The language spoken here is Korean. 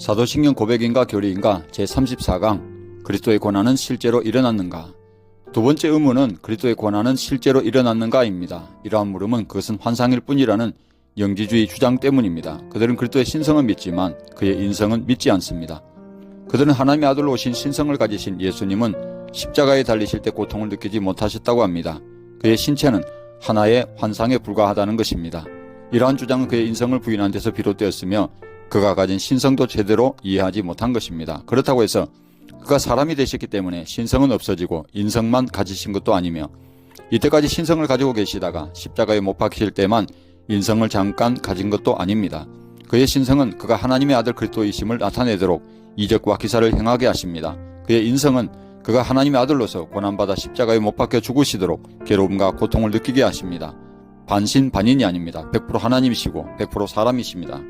사도신경 고백인가 교리인가 제34강 그리스도의 고난은 실제로 일어났는가 두 번째 의문은 그리스도의 고난은 실제로 일어났는가입니다. 이러한 물음은 그것은 환상일 뿐이라는 영지주의 주장 때문입니다. 그들은 그리스도의 신성은 믿지만 그의 인성은 믿지 않습니다. 그들은 하나님의 아들로 오신 신성을 가지신 예수님은 십자가에 달리실 때 고통을 느끼지 못하셨다고 합니다. 그의 신체는 하나의 환상에 불과하다는 것입니다. 이러한 주장은 그의 인성을 부인한 데서 비롯되었으며 그가 가진 신성도 제대로 이해하지 못한 것입니다. 그렇다고 해서 그가 사람이 되셨기 때문에 신성은 없어지고 인성만 가지신 것도 아니며 이때까지 신성을 가지고 계시다가 십자가에 못 박히실 때만 인성을 잠깐 가진 것도 아닙니다. 그의 신성은 그가 하나님의 아들 그리스도이심을 나타내도록 이적과 기사를 행하게 하십니다. 그의 인성은 그가 하나님의 아들로서 고난받아 십자가에 못 박혀 죽으시도록 괴로움과 고통을 느끼게 하십니다. 반신 반인이 아닙니다. 100% 하나님이시고 100% 사람이십니다.